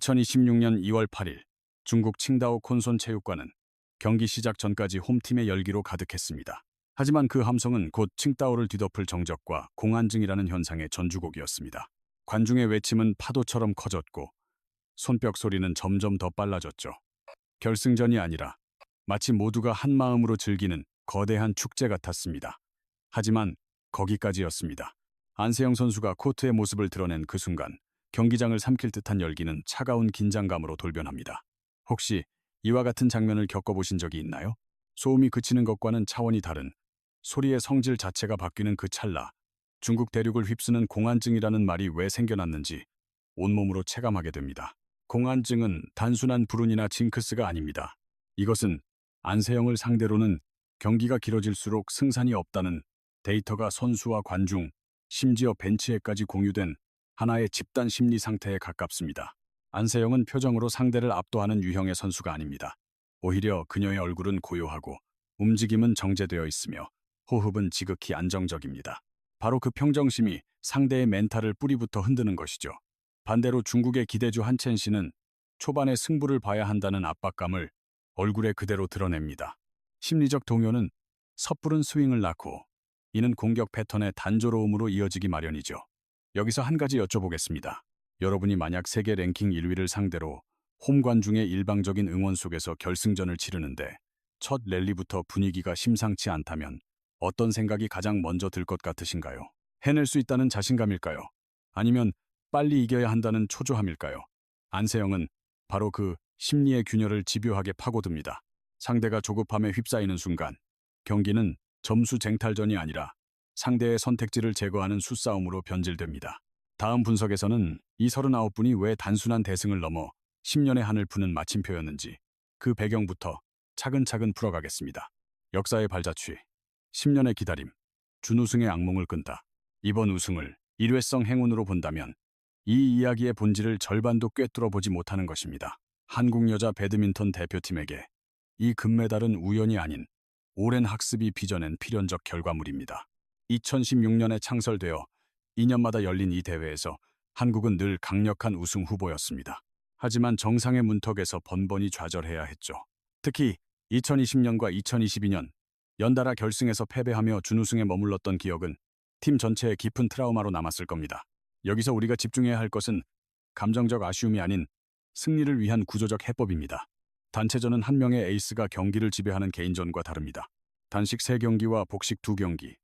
2026년 2월 8일 중국 칭다오 콘손 체육관은 경기 시작 전까지 홈팀의 열기로 가득했습니다. 하지만 그 함성은 곧 칭다오를 뒤덮을 정적과 공안증이라는 현상의 전주곡이었습니다. 관중의 외침은 파도처럼 커졌고 손뼉 소리는 점점 더 빨라졌죠. 결승전이 아니라 마치 모두가 한 마음으로 즐기는 거대한 축제 같았습니다. 하지만 거기까지였습니다. 안세영 선수가 코트의 모습을 드러낸 그 순간 경기장을 삼킬 듯한 열기는 차가운 긴장감으로 돌변합니다. 혹시 이와 같은 장면을 겪어보신 적이 있나요? 소음이 그치는 것과는 차원이 다른 소리의 성질 자체가 바뀌는 그 찰나 중국 대륙을 휩쓰는 공안증이라는 말이 왜 생겨났는지 온몸으로 체감하게 됩니다. 공안증은 단순한 불운이나 징크스가 아닙니다. 이것은 안세영을 상대로는 경기가 길어질수록 승산이 없다는 데이터가 선수와 관중, 심지어 벤치에까지 공유된 하나의 집단 심리 상태에 가깝습니다. 안세영은 표정으로 상대를 압도하는 유형의 선수가 아닙니다. 오히려 그녀의 얼굴은 고요하고 움직임은 정제되어 있으며 호흡은 지극히 안정적입니다. 바로 그 평정심이 상대의 멘탈을 뿌리부터 흔드는 것이죠. 반대로 중국의 기대주 한첸 씨는 초반에 승부를 봐야 한다는 압박감을 얼굴에 그대로 드러냅니다. 심리적 동요는 섣부른 스윙을 낳고 이는 공격 패턴의 단조로움으로 이어지기 마련이죠. 여기서 한 가지 여쭤보겠습니다. 여러분이 만약 세계 랭킹 1위를 상대로 홈 관중의 일방적인 응원 속에서 결승전을 치르는데 첫 랠리부터 분위기가 심상치 않다면 어떤 생각이 가장 먼저 들 것 같으신가요? 해낼 수 있다는 자신감일까요? 아니면 빨리 이겨야 한다는 초조함일까요? 안세영은 바로 그 심리의 균열을 집요하게 파고듭니다. 상대가 조급함에 휩싸이는 순간 경기는 점수 쟁탈전이 아니라 상대의 선택지를 제거하는 수싸움으로 변질됩니다. 다음 분석에서는 이 39분이 왜 단순한 대승을 넘어 10년의 한을 푸는 마침표였는지 그 배경부터 차근차근 풀어가겠습니다. 역사의 발자취, 10년의 기다림, 준우승의 악몽을 끈다. 이번 우승을 일회성 행운으로 본다면 이 이야기의 본질을 절반도 꿰뚫어 보지 못하는 것입니다. 한국 여자 배드민턴 대표팀에게 이 금메달은 우연이 아닌 오랜 학습이 빚어낸 필연적 결과물입니다. 2016년에 창설되어 2년마다 열린 이 대회에서 한국은 늘 강력한 우승 후보였습니다. 하지만 정상의 문턱에서 번번이 좌절해야 했죠. 특히 2020년과 2022년 연달아 결승에서 패배하며 준우승에 머물렀던 기억은 팀 전체에 깊은 트라우마로 남았을 겁니다. 여기서 우리가 집중해야 할 것은 감정적 아쉬움이 아닌 승리를 위한 구조적 해법입니다. 단체전은 한 명의 에이스가 경기를 지배하는 개인전과 다릅니다. 단식 3경기와 복식 2경기,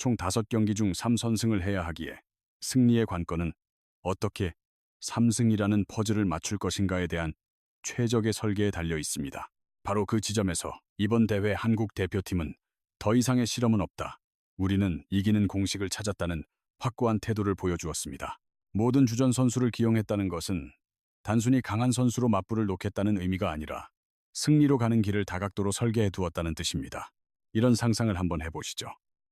총 5경기 중 3선승을 해야 하기에 승리의 관건은 어떻게 3승이라는 퍼즐을 맞출 것인가에 대한 최적의 설계에 달려 있습니다. 바로 그 지점에서 이번 대회 한국 대표팀은 더 이상의 실험은 없다. 우리는 이기는 공식을 찾았다는 확고한 태도를 보여주었습니다. 모든 주전 선수를 기용했다는 것은 단순히 강한 선수로 맞불을 놓겠다는 의미가 아니라 승리로 가는 길을 다각도로 설계해 두었다는 뜻입니다. 이런 상상을 한번 해보시죠.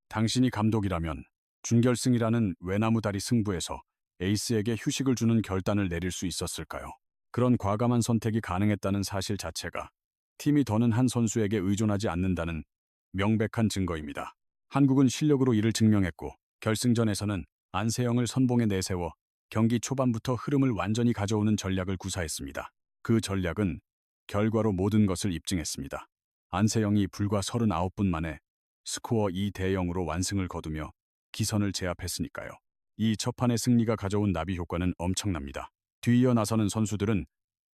당신이 감독이라면 준결승이라는 외나무다리 승부에서 에이스에게 휴식을 주는 결단을 내릴 수 있었을까요? 그런 과감한 선택이 가능했다는 사실 자체가 팀이 더는 한 선수에게 의존하지 않는다는 명백한 증거입니다. 한국은 실력으로 이를 증명했고 결승전에서는 안세영을 선봉에 내세워 경기 초반부터 흐름을 완전히 가져오는 전략을 구사했습니다. 그 전략은 결과로 모든 것을 입증했습니다. 안세영이 불과 39분 만에 스코어 2대 0으로 완승을 거두며 기선을 제압했으니까요. 이 첫판의 승리가 가져온 나비 효과는 엄청납니다. 뒤이어 나서는 선수들은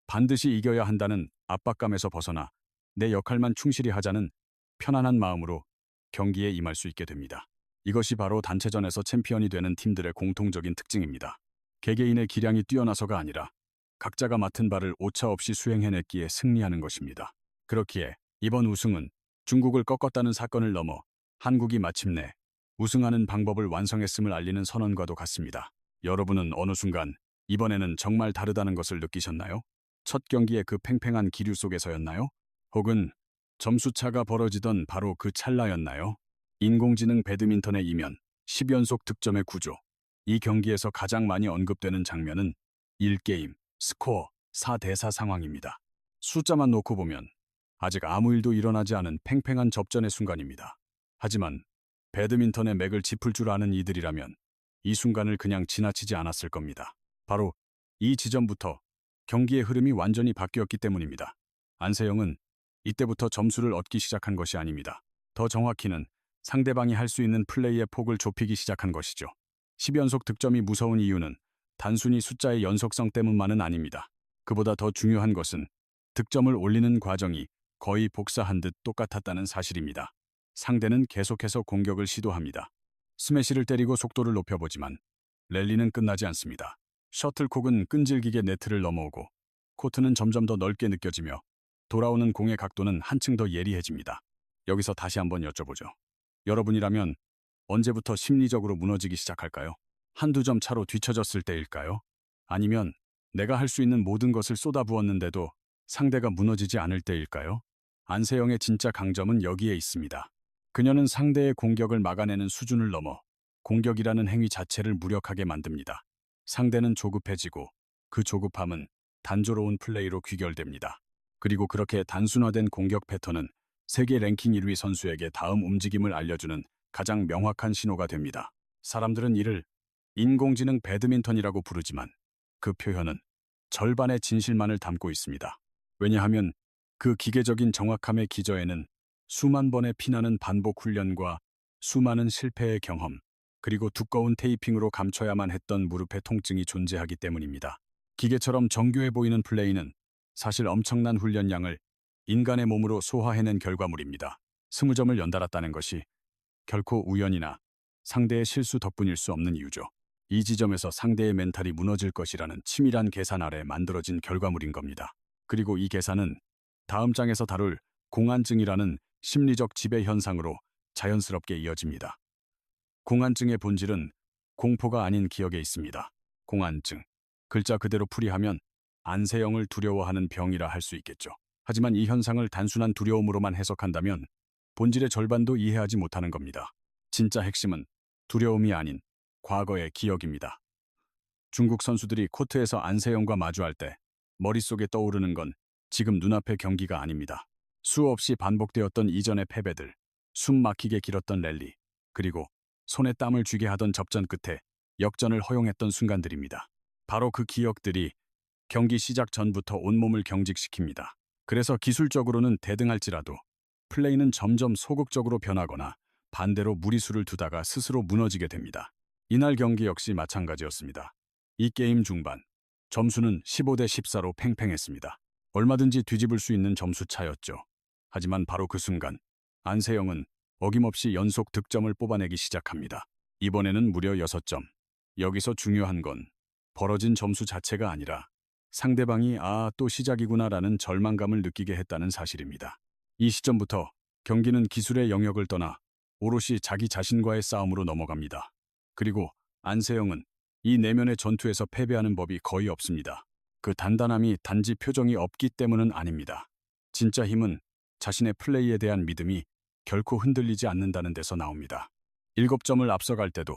반드시 이겨야 한다는 압박감에서 벗어나 내 역할만 충실히 하자는 편안한 마음으로 경기에 임할 수 있게 됩니다. 이것이 바로 단체전에서 챔피언이 되는 팀들의 공통적인 특징입니다. 개개인의 기량이 뛰어나서가 아니라 각자가 맡은 바를 오차 없이 수행해냈기에 승리하는 것입니다. 그렇기에 이번 우승은 중국을 꺾었다는 사건을 넘어 한국이 마침내 우승하는 방법을 완성했음을 알리는 선언과도 같습니다. 여러분은 어느 순간 이번에는 정말 다르다는 것을 느끼셨나요? 첫 경기의 그 팽팽한 기류 속에서였나요? 혹은 점수차가 벌어지던 바로 그 찰나였나요? 인공지능 배드민턴의 이면 10연속 득점의 구조. 이 경기에서 가장 많이 언급되는 장면은 1게임, 스코어, 4대4 상황입니다. 숫자만 놓고 보면 아직 아무 일도 일어나지 않은 팽팽한 접전의 순간입니다. 하지만 배드민턴의 맥을 짚을 줄 아는 이들이라면 이 순간을 그냥 지나치지 않았을 겁니다. 바로 이 지점부터 경기의 흐름이 완전히 바뀌었기 때문입니다. 안세영은 이때부터 점수를 얻기 시작한 것이 아닙니다. 더 정확히는 상대방이 할 수 있는 플레이의 폭을 좁히기 시작한 것이죠. 10연속 득점이 무서운 이유는 단순히 숫자의 연속성 때문만은 아닙니다. 그보다 더 중요한 것은 득점을 올리는 과정이 거의 복사한 듯 똑같았다는 사실입니다. 상대는 계속해서 공격을 시도합니다. 스매시를 때리고 속도를 높여보지만 랠리는 끝나지 않습니다. 셔틀콕은 끈질기게 네트를 넘어오고 코트는 점점 더 넓게 느껴지며 돌아오는 공의 각도는 한층 더 예리해집니다. 여기서 다시 한번 여쭤보죠. 여러분이라면 언제부터 심리적으로 무너지기 시작할까요? 한두 점 차로 뒤처졌을 때일까요? 아니면 내가 할 수 있는 모든 것을 쏟아부었는데도 상대가 무너지지 않을 때일까요? 안세영의 진짜 강점은 여기에 있습니다. 그녀는 상대의 공격을 막아내는 수준을 넘어 공격이라는 행위 자체를 무력하게 만듭니다. 상대는 조급해지고 그 조급함은 단조로운 플레이로 귀결됩니다. 그리고 그렇게 단순화된 공격 패턴은 세계 랭킹 1위 선수에게 다음 움직임을 알려주는 가장 명확한 신호가 됩니다. 사람들은 이를 인공지능 배드민턴이라고 부르지만 그 표현은 절반의 진실만을 담고 있습니다. 왜냐하면 그 기계적인 정확함의 기저에는 수만 번의 피나는 반복 훈련과 수많은 실패의 경험, 그리고 두꺼운 테이핑으로 감춰야만 했던 무릎의 통증이 존재하기 때문입니다. 기계처럼 정교해 보이는 플레이는 사실 엄청난 훈련량을 인간의 몸으로 소화해낸 결과물입니다. 스무 점을 연달았다는 것이 결코 우연이나 상대의 실수 덕분일 수 없는 이유죠. 이 지점에서 상대의 멘탈이 무너질 것이라는 치밀한 계산 아래 만들어진 결과물인 겁니다. 그리고 이 계산은 다음 장에서 다룰 공안증이라는 심리적 지배 현상으로 자연스럽게 이어집니다. 공안증의 본질은 공포가 아닌 기억에 있습니다. 공안증. 글자 그대로 풀이하면 안세영을 두려워하는 병이라 할 수 있겠죠. 하지만 이 현상을 단순한 두려움으로만 해석한다면 본질의 절반도 이해하지 못하는 겁니다. 진짜 핵심은 두려움이 아닌 과거의 기억입니다. 중국 선수들이 코트에서 안세영과 마주할 때 머릿속에 떠오르는 건 지금 눈앞의 경기가 아닙니다. 수없이 반복되었던 이전의 패배들, 숨 막히게 길었던 랠리, 그리고 손에 땀을 쥐게 하던 접전 끝에 역전을 허용했던 순간들입니다. 바로 그 기억들이 경기 시작 전부터 온몸을 경직시킵니다. 그래서 기술적으로는 대등할지라도 플레이는 점점 소극적으로 변하거나 반대로 무리수를 두다가 스스로 무너지게 됩니다. 이날 경기 역시 마찬가지였습니다. 이 게임 중반 점수는 15대 14로 팽팽했습니다. 얼마든지 뒤집을 수 있는 점수 차였죠. 하지만 바로 그 순간 안세영은 어김없이 연속 득점을 뽑아내기 시작합니다. 이번에는 무려 6점. 여기서 중요한 건 벌어진 점수 자체가 아니라 상대방이 아, 또 시작이구나 라는 절망감을 느끼게 했다는 사실입니다. 이 시점부터 경기는 기술의 영역을 떠나 오롯이 자기 자신과의 싸움으로 넘어갑니다. 그리고 안세영은 이 내면의 전투에서 패배하는 법이 거의 없습니다. 그 단단함이 단지 표정이 없기 때문은 아닙니다. 진짜 힘은 자신의 플레이에 대한 믿음이 결코 흔들리지 않는다는 데서 나옵니다. 7점을 앞서갈 때도,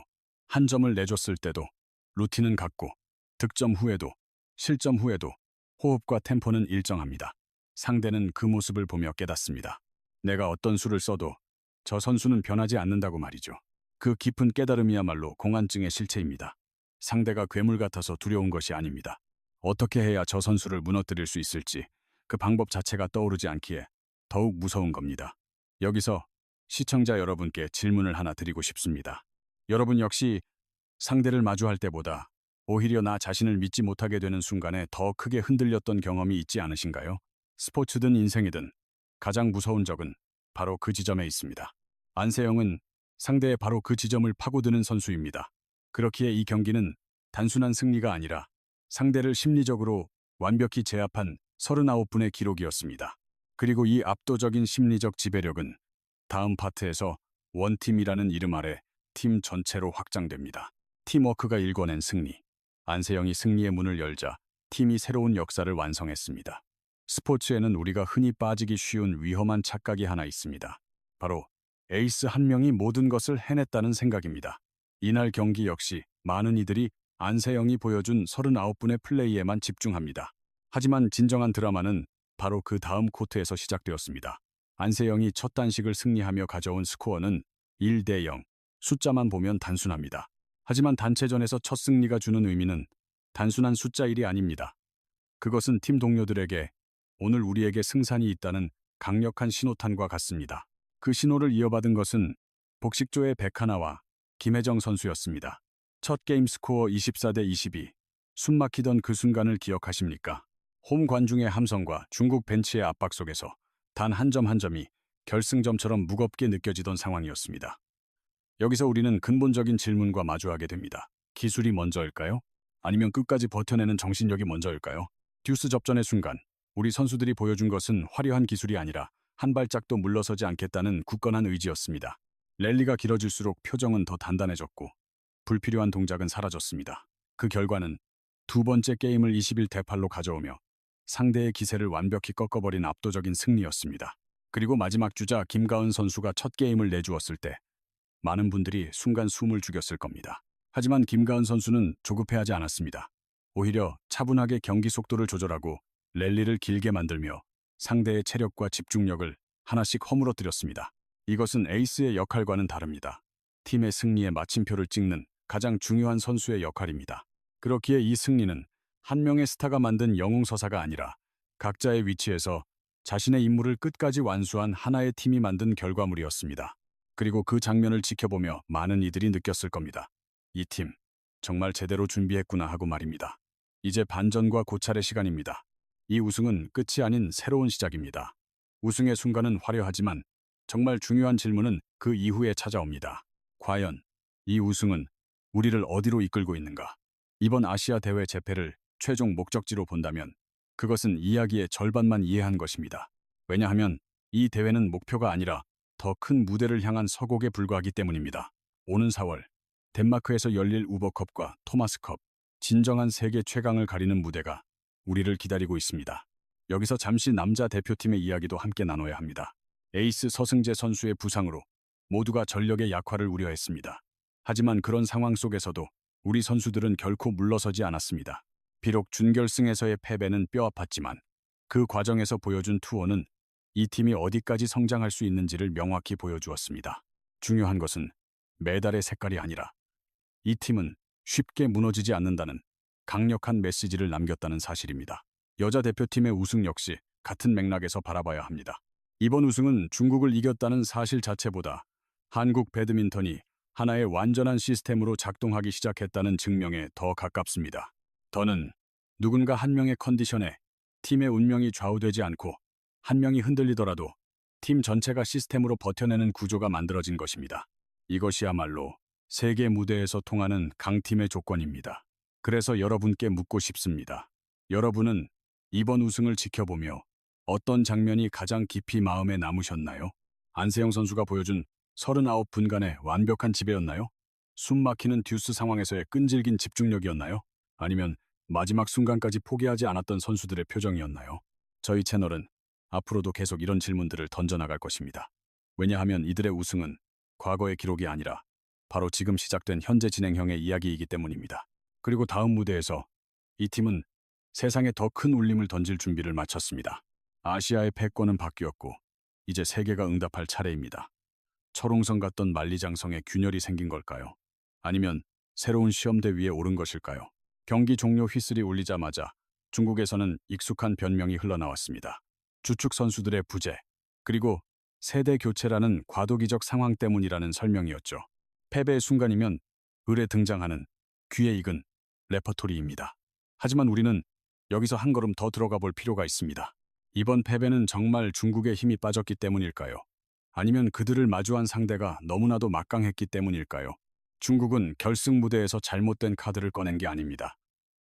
한 점을 내줬을 때도, 루틴은 같고, 득점 후에도, 실점 후에도 호흡과 템포는 일정합니다. 상대는 그 모습을 보며 깨닫습니다. 내가 어떤 수를 써도 저 선수는 변하지 않는다고 말이죠. 그 깊은 깨달음이야말로 공안증의 실체입니다. 상대가 괴물 같아서 두려운 것이 아닙니다. 어떻게 해야 저 선수를 무너뜨릴 수 있을지 그 방법 자체가 떠오르지 않기에 더욱 무서운 겁니다. 여기서 시청자 여러분께 질문을 하나 드리고 싶습니다. 여러분 역시 상대를 마주할 때보다 오히려 나 자신을 믿지 못하게 되는 순간에 더 크게 흔들렸던 경험이 있지 않으신가요? 스포츠든 인생이든 가장 무서운 적은 바로 그 지점에 있습니다. 안세영은 상대의 바로 그 지점을 파고드는 선수입니다. 그렇기에 이 경기는 단순한 승리가 아니라 상대를 심리적으로 완벽히 제압한 39분의 기록이었습니다. 그리고 이 압도적인 심리적 지배력은 다음 파트에서 원팀이라는 이름 아래 팀 전체로 확장됩니다. 팀워크가 일궈낸 승리. 안세영이 승리의 문을 열자 팀이 새로운 역사를 완성했습니다. 스포츠에는 우리가 흔히 빠지기 쉬운 위험한 착각이 하나 있습니다. 바로 에이스 한 명이 모든 것을 해냈다는 생각입니다. 이날 경기 역시 많은 이들이 안세영이 보여준 39분의 플레이에만 집중합니다. 하지만 진정한 드라마는 바로 그 다음 코트에서 시작되었습니다. 안세영이 첫 단식을 승리하며 가져온 스코어는 1대 0. 숫자만 보면 단순합니다. 하지만 단체전에서 첫 승리가 주는 의미는 단순한 숫자 1이 아닙니다. 그것은 팀 동료들에게 오늘 우리에게 승산이 있다는 강력한 신호탄과 같습니다. 그 신호를 이어받은 것은 복식조의 백하나와 김혜정 선수였습니다. 첫 게임 스코어 24대 22. 숨막히던 그 순간을 기억하십니까? 홈 관중의 함성과 중국 벤치의 압박 속에서 단 한 점 한 점이 결승점처럼 무겁게 느껴지던 상황이었습니다. 여기서 우리는 근본적인 질문과 마주하게 됩니다. 기술이 먼저일까요? 아니면 끝까지 버텨내는 정신력이 먼저일까요? 듀스 접전의 순간 우리 선수들이 보여준 것은 화려한 기술이 아니라 한 발짝도 물러서지 않겠다는 굳건한 의지였습니다. 랠리가 길어질수록 표정은 더 단단해졌고 불필요한 동작은 사라졌습니다. 그 결과는 두 번째 게임을 21대 8로 가져오며 상대의 기세를 완벽히 꺾어버린 압도적인 승리였습니다. 그리고 마지막 주자 김가은 선수가 첫 게임을 내주었을 때 많은 분들이 순간 숨을 죽였을 겁니다. 하지만 김가은 선수는 조급해하지 않았습니다. 오히려 차분하게 경기 속도를 조절하고 랠리를 길게 만들며 상대의 체력과 집중력을 하나씩 허물어뜨렸습니다. 이것은 에이스의 역할과는 다릅니다. 팀의 승리에 마침표를 찍는 가장 중요한 선수의 역할입니다. 그렇기에 이 승리는 한 명의 스타가 만든 영웅 서사가 아니라 각자의 위치에서 자신의 임무를 끝까지 완수한 하나의 팀이 만든 결과물이었습니다. 그리고 그 장면을 지켜보며 많은 이들이 느꼈을 겁니다. 이 팀, 정말 제대로 준비했구나 하고 말입니다. 이제 반전과 고찰의 시간입니다. 이 우승은 끝이 아닌 새로운 시작입니다. 우승의 순간은 화려하지만 정말 중요한 질문은 그 이후에 찾아옵니다. 과연 이 우승은 우리를 어디로 이끌고 있는가? 이번 아시아 대회 재패를 최종 목적지로 본다면 그것은 이야기의 절반만 이해한 것입니다. 왜냐하면 이 대회는 목표가 아니라 더 큰 무대를 향한 서곡에 불과하기 때문입니다. 오는 4월 덴마크에서 열릴 우버컵과 토마스컵, 진정한 세계 최강을 가리는 무대가 우리를 기다리고 있습니다. 여기서 잠시 남자 대표팀의 이야기도 함께 나눠야 합니다. 에이스 서승재 선수의 부상으로 모두가 전력의 약화를 우려했습니다. 하지만 그런 상황 속에서도 우리 선수들은 결코 물러서지 않았습니다. 비록 준결승에서의 패배는 뼈아팠지만 그 과정에서 보여준 투어는 이 팀이 어디까지 성장할 수 있는지를 명확히 보여주었습니다. 중요한 것은 메달의 색깔이 아니라 이 팀은 쉽게 무너지지 않는다는 강력한 메시지를 남겼다는 사실입니다. 여자 대표팀의 우승 역시 같은 맥락에서 바라봐야 합니다. 이번 우승은 중국을 이겼다는 사실 자체보다 한국 배드민턴이 하나의 완전한 시스템으로 작동하기 시작했다는 증명에 더 가깝습니다. 더는 누군가 한 명의 컨디션에 팀의 운명이 좌우되지 않고 한 명이 흔들리더라도 팀 전체가 시스템으로 버텨내는 구조가 만들어진 것입니다. 이것이야말로 세계 무대에서 통하는 강팀의 조건입니다. 그래서 여러분께 묻고 싶습니다. 여러분은 이번 우승을 지켜보며 어떤 장면이 가장 깊이 마음에 남으셨나요? 안세영 선수가 보여준 39분간의 완벽한 지배였나요? 숨 막히는 듀스 상황에서의 끈질긴 집중력이었나요? 아니면 마지막 순간까지 포기하지 않았던 선수들의 표정이었나요? 저희 채널은 앞으로도 계속 이런 질문들을 던져나갈 것입니다. 왜냐하면 이들의 우승은 과거의 기록이 아니라 바로 지금 시작된 현재 진행형의 이야기이기 때문입니다. 그리고 다음 무대에서 이 팀은 세상에 더 큰 울림을 던질 준비를 마쳤습니다. 아시아의 패권은 바뀌었고 이제 세계가 응답할 차례입니다. 철옹성 같던 만리장성에 균열이 생긴 걸까요? 아니면 새로운 시험대 위에 오른 것일까요? 경기 종료 휘슬이 울리자마자 중국에서는 익숙한 변명이 흘러나왔습니다. 주축 선수들의 부재, 그리고 세대 교체라는 과도기적 상황 때문이라는 설명이었죠. 패배의 순간이면 을에 등장하는 귀에 익은 레퍼토리입니다. 하지만 우리는 여기서 한 걸음 더 들어가 볼 필요가 있습니다. 이번 패배는 정말 중국의 힘이 빠졌기 때문일까요? 아니면 그들을 마주한 상대가 너무나도 막강했기 때문일까요? 중국은 결승 무대에서 잘못된 카드를 꺼낸 게 아닙니다.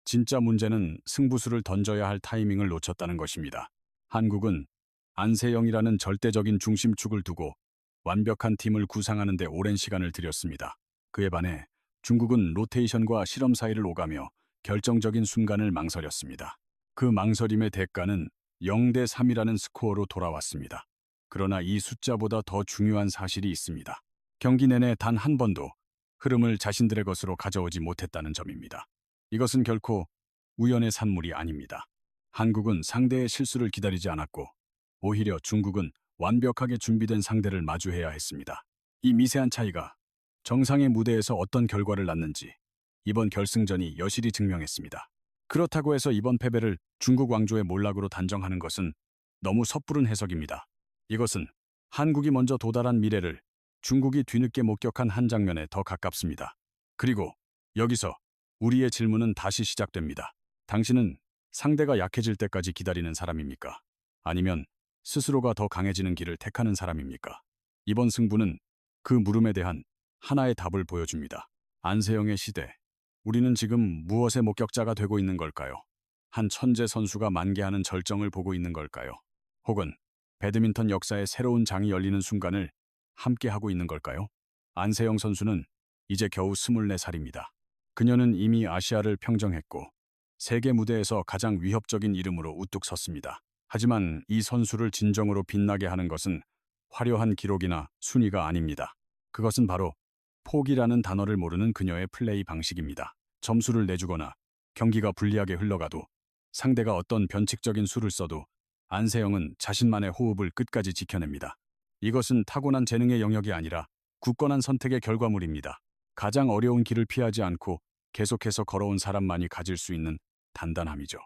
진짜 문제는 승부수를 던져야 할 타이밍을 놓쳤다는 것입니다. 한국은 안세영이라는 절대적인 중심축을 두고 완벽한 팀을 구상하는 데 오랜 시간을 들였습니다. 그에 반해 중국은 로테이션과 실험 사이를 오가며 결정적인 순간을 망설였습니다. 그 망설임의 대가는 0대 3이라는 스코어로 돌아왔습니다. 그러나 이 숫자보다 더 중요한 사실이 있습니다. 경기 내내 단 한 번도 흐름을 자신들의 것으로 가져오지 못했다는 점입니다. 이것은 결코 우연의 산물이 아닙니다. 한국은 상대의 실수를 기다리지 않았고 오히려 중국은 완벽하게 준비된 상대를 마주해야 했습니다. 이 미세한 차이가 정상의 무대에서 어떤 결과를 낳는지 이번 결승전이 여실히 증명했습니다. 그렇다고 해서 이번 패배를 중국 왕조의 몰락으로 단정하는 것은 너무 섣부른 해석입니다. 이것은 한국이 먼저 도달한 미래를 중국이 뒤늦게 목격한 한 장면에 더 가깝습니다. 그리고 여기서 우리의 질문은 다시 시작됩니다. 당신은 상대가 약해질 때까지 기다리는 사람입니까? 아니면 스스로가 더 강해지는 길을 택하는 사람입니까? 이번 승부는 그 물음에 대한 하나의 답을 보여줍니다. 안세영의 시대. 우리는 지금 무엇의 목격자가 되고 있는 걸까요? 한 천재 선수가 만개하는 절정을 보고 있는 걸까요? 혹은 배드민턴 역사의 새로운 장이 열리는 순간을 함께 하고 있는 걸까요? 안세영 선수는 이제 겨우 24살입니다. 그녀는 이미 아시아를 평정했고 세계 무대에서 가장 위협적인 이름으로 우뚝 섰습니다. 하지만 이 선수를 진정으로 빛나게 하는 것은 화려한 기록이나 순위가 아닙니다. 그것은 바로 포기라는 단어를 모르는 그녀의 플레이 방식입니다. 점수를 내주거나 경기가 불리하게 흘러가도 상대가 어떤 변칙적인 수를 써도 안세영은 자신만의 호흡을 끝까지 지켜냅니다. 이것은 타고난 재능의 영역이 아니라 굳건한 선택의 결과물입니다. 가장 어려운 길을 피하지 않고 계속해서 걸어온 사람만이 가질 수 있는 단단함이죠.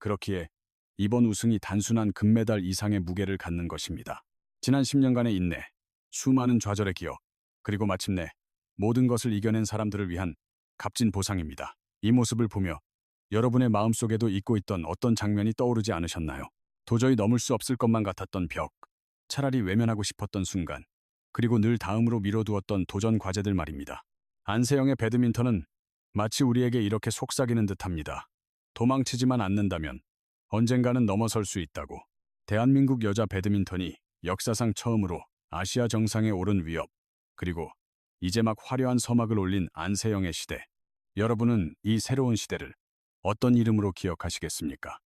그렇기에 이번 우승이 단순한 금메달 이상의 무게를 갖는 것입니다. 지난 10년간의 인내, 수많은 좌절의 기억, 그리고 마침내 모든 것을 이겨낸 사람들을 위한 값진 보상입니다. 이 모습을 보며 여러분의 마음속에도 잊고 있던 어떤 장면이 떠오르지 않으셨나요? 도저히 넘을 수 없을 것만 같았던 벽, 차라리 외면하고 싶었던 순간, 그리고 늘 다음으로 미뤄두었던 도전 과제들 말입니다. 안세영의 배드민턴은 마치 우리에게 이렇게 속삭이는 듯합니다. 도망치지만 않는다면 언젠가는 넘어설 수 있다고. 대한민국 여자 배드민턴이 역사상 처음으로 아시아 정상에 오른 위협, 그리고 이제 막 화려한 서막을 올린 안세영의 시대. 여러분은 이 새로운 시대를 어떤 이름으로 기억하시겠습니까?